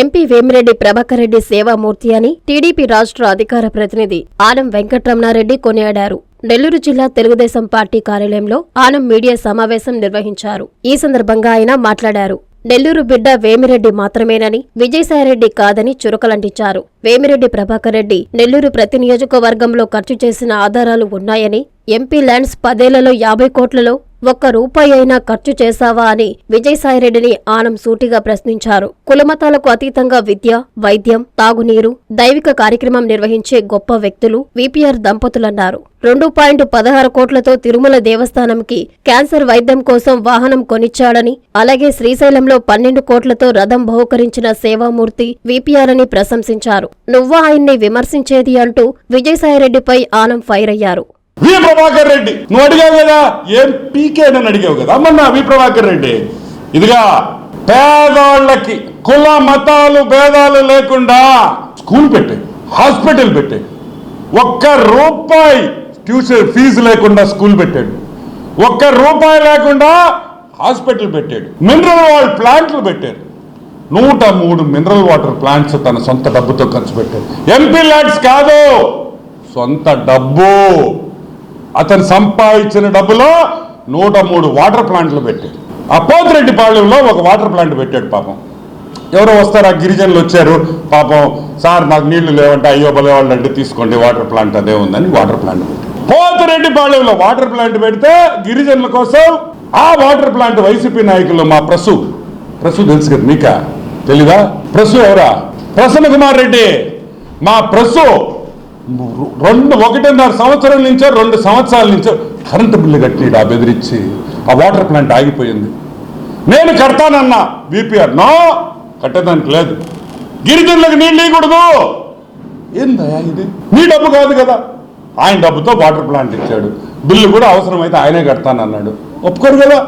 MP Vemireddy Prabhakar Reddy సేవామూర్తి అని TDP రాష్ట్ర అధికార ప్రతినిధి ఆనం వెంకట్రమణారెడ్డి కొనియాడారు. నెల్లూరు జిల్లా తెలుగుదేశం పార్టీ కార్యాలయంలో ఆనం మీడియా సమావేశం నిర్వహించారు. ఈ సందర్భంగా ఆయన మాట్లాడారు. నెల్లూరు బిడ్డ వేమిరెడ్డి మాత్రమేనని విజయసాయిరెడ్డి కాదని చురకలంటించారు. వేమిరెడ్డి ప్రభాకర్ రెడ్డి నెల్లూరు ప్రతి నియోజకవర్గంలో ఖర్చు చేసిన ఆధారాలు ఉన్నాయని ఎంపీ ల్యాండ్స్ పదేళ్ళలో యాభై కోట్లలో ఒక్క రూపాయి అయినా ఖర్చు చేశావా అని విజయసాయిరెడ్డిని ఆనం సూటిగా ప్రశ్నించారు. కులమతాలకు అతీతంగా విద్య వైద్యం తాగునీరు దైవిక కార్యక్రమం నిర్వహించే గొప్ప వ్యక్తులు విపిఆర్ దంపతులన్నారు. రెండు పాయింట్ పదహారు కోట్లతో తిరుమల దేవస్థానంకి క్యాన్సర్ వైద్యం కోసం వాహనం కొనిచ్చాడని అలాగే శ్రీశైలంలో పన్నెండు కోట్లతో రథం బహుకరించిన సేవామూర్తి విపిఆర్ అని ప్రశంసించారు. నువ్వా ఆయన్ని విమర్శించేది అంటూ విజయసాయిరెడ్డిపై ఆనం ఫైర్ అయ్యారు. వి ప్రభాకర్ రెడ్డి. నువ్వు అడిగావు కదా ఏం పీకే నన్ను అడిగావు కదా అమ్మన్నా వి ప్రభాకర్ రెడ్డి. ఇదిగా పేదవాళ్ళకి కుల మతాలు భేదాలు లేకుండా స్కూల్ పెట్టే హాస్పిటల్ పెట్టే ఒక్క రూపాయి ట్యూషన్ ఫీజు లేకుండా స్కూల్ పెట్టాడు. ఒక్క రూపాయి లేకుండా హాస్పిటల్ పెట్టాడు. మినరల్ వాటర్ ప్లాంట్లు పెట్టారు. నూట మూడు మినరల్ వాటర్ ప్లాంట్స్ తన సొంత డబ్బుతో ఖర్చు పెట్టాడు. ఎంపీ ల్యాడ్స్ కాదు సొంత డబ్బు. అతను సంపాదించిన డబ్బులో నూట మూడు వాటర్ ప్లాంట్లు పెట్టాడు. అపోతిరెడ్డి పాళెంలో ఒక వాటర్ ప్లాంట్ పెట్టాడు పాపం. ఎవరో వస్తారు ఆ గిరిజనులు వచ్చారు. పాపం సార్ నాకు నీళ్ళు లేవంటే అయ్యో బలే అంటే తీసుకోండి వాటర్ ప్లాంట్ అదే ఉందని వాటర్ ప్లాంట్ పెట్టాడు. పోతిరెడ్డి పాళెంలో వాటర్ ప్లాంట్ పెడితే గిరిజనుల కోసం ఆ వాటర్ ప్లాంట్ వైసీపీ నాయకులు మా ప్రసు. ప్రసు తెలుసు కదా మీకా? తెలీదా? ప్రసు ఎవరా? ప్రసన్న కుమార్ రెడ్డి. మా ప్రసు రెండు ఒకటిన్నర సంవత్సరం నుంచో రెండు సంవత్సరాల నుంచో కరెంటు బిల్లు కట్టినాడు ఆ బెదిరించి ఆ వాటర్ ప్లాంట్ ఆగిపోయింది. నేను కడతానన్నా బీపీఆర్ నో కట్టేదానికి లేదు. గిరిజనులకు నీళ్ళు ఇవ్వకూడదు. ఏందయ్యా ఇది? నీ డబ్బు కాదు కదా. ఆయన డబ్బుతో వాటర్ ప్లాంట్ ఇచ్చాడు. బిల్లు కూడా అవసరమైతే ఆయనే కడతానన్నాడు. ఒప్పుకోరు కదా?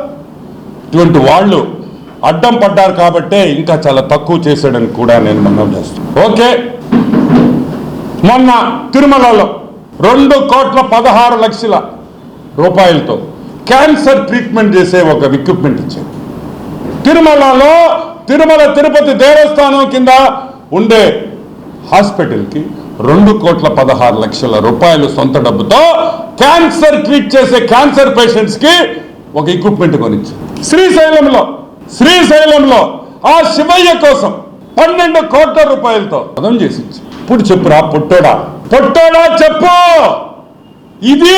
ఇటువంటి వాళ్ళు అడ్డం పడ్డారు కాబట్టే ఇంకా చాలా తక్కువ చేశాడని కూడా నేను మనం చేస్తాను ఓకే. మొన్న తిరుమలలో రెండు కోట్ల పదహారు లక్షల రూపాయలతో క్యాన్సర్ ట్రీట్మెంట్ చేసే ఒక ఎక్విప్మెంట్ ఇచ్చారు. తిరుమలలో తిరుమల తిరుపతి దేవస్థానం కింద ఉండే హాస్పిటల్కి రెండు కోట్ల పదహారు లక్షల రూపాయలు సొంత డబ్బుతో క్యాన్సర్ ట్రీట్ చేసే క్యాన్సర్ పేషెంట్స్కి ఒక ఎక్విప్మెంట్ కొనిచ్చారు. శ్రీశైలంలో శ్రీశైలంలో ఆ శివయ్య కోసం పన్నెండు కోట్ల రూపాయలతో పదం చేసి ఇప్పుడు చెప్పురా? పొట్టోడా? పొట్టోడా చెప్పు! ఇది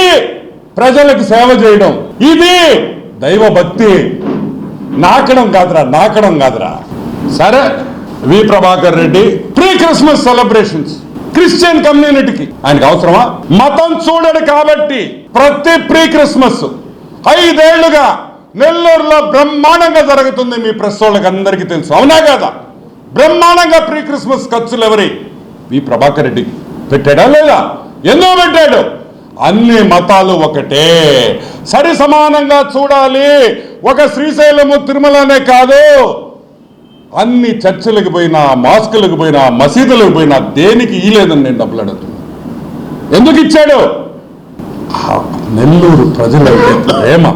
ప్రజలకు సేవ చేయడం. ఇది దైవ భక్తి నాకడం కాదురా నాకడం కాదురా. సరే V Prabhakar Reddy pre Christmas celebrations Christian కమ్యూనిటీకి ఆయనకు అవసరమా? మతం చూడడు కాబట్టి ప్రతి ప్రీ క్రిస్మస్ ఐదేళ్ళుగా నెల్లూరులో బ్రహ్మాండంగా జరుగుతుంది మీ ప్రెస్ వాళ్ళకి అందరికీ తెలుసు. అవునా కదా? బ్రహ్మాండంగా ప్రీ క్రిస్మస్ ఖర్చులు ఎవరి? వి ప్రభాకర్ రెడ్డి పెట్టాడా లేదా? ఎందుకు పెట్టాడు? అన్ని మతాలు ఒకటే. సరి సమానంగా చూడాలి. ఒక శ్రీశైలము తిరుమలనే కాదు. అన్ని చర్చిలకు పోయినా మాస్కులకు పోయినా మసీదులకు పోయినా దేనికి ఇలేదని నేను డబ్బులు అడుగుతున్నా ఎందుకు ఇచ్చాడు? నెల్లూరు ప్రజలంటే ప్రేమ.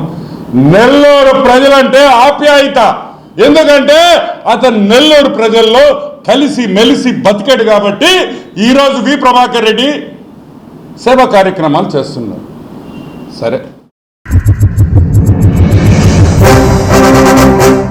నెల్లూరు ప్రజలంటే ఆప్యాయత. ఎందుకంటే అతను నెల్లూరు ప్రజల్లో కలిసి మెలిసి బతికాడు కాబట్టి ఈరోజు వి ప్రభాకర్ రెడ్డి సేవా కార్యక్రమాలు చేస్తున్నారు. సరే.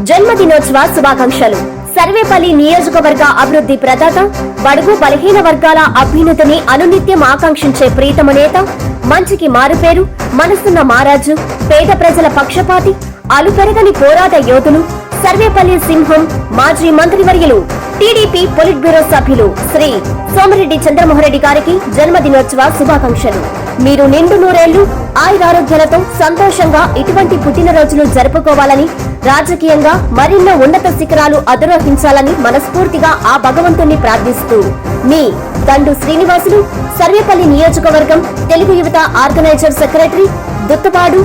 జన్మదినోత్సవ శుభాకాంక్షలు. సర్వేపల్లి నియోజకవర్గ అభివృద్ధి ప్రదాత బడుగు బలహీన వర్గాల అభ్యున్నతిని అనునిత్యం ఆకాంక్షించే ప్రీతమ నేత మంచికి మారుపేరు మనసున్న మారాజు పేద ప్రజల పక్షపాతి అలుపెరగని పోరాట యోధులు సర్వేపల్లి సింహం మాజీ మంత్రివర్యులు టీడీపీ పొలిట్ బ్యూరో సభ్యులు శ్రీ సోమిరెడ్డి చంద్రమోహన్ రెడ్డి గారికి జన్మదినోత్సవ శుభాకాంక్షలు. మీరు నిండు నూరేళ్ళు ఆయురారోగ్యాలతో సంతోషంగా ఇటువంటి పుట్టినరోజులు జరుపుకోవాలని రాజకీయంగా మరిన్నో ఉన్నత శిఖరాలు అధిరోహించాలని మనస్ఫూర్తిగా ఆ భగవంతుణ్ణి ప్రార్థిస్తూ మీ దండు శ్రీనివాసులు సర్వేపల్లి నియోజకవర్గం తెలుగు యువత ఆర్గనైజర్ సెక్రటరీ దుత్తపాడు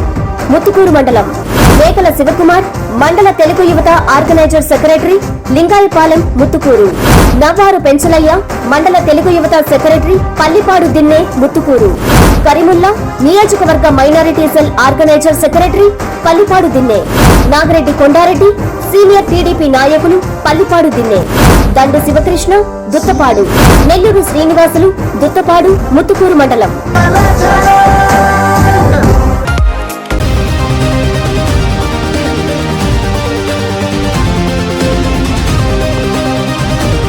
ముత్తుకూరు మండలం. మేకల శివకుమార్ మండల తెలుగు యువత ఆర్గనైజర్ సెక్రటరీ లింగాయపాలెం ముత్తుకూరు. నవ్వారు పెంచలయ్య మండల తెలుగు యువత సెక్రటరీ పల్లిపాడు దిన్నే ముత్తుకూరు. కరీముల్లా నియోజకవర్గ minority cell organiser secretary Pallipadu Dinne. Nagareddy Kondareddy senior TDP నాయకులు పల్లిపాడు దిన్నే. దండు శివకృష్ణ దుత్తపాడు. నెల్లూరు శ్రీనివాసులు దుత్తపాడు ముత్తుకూరు మండలం.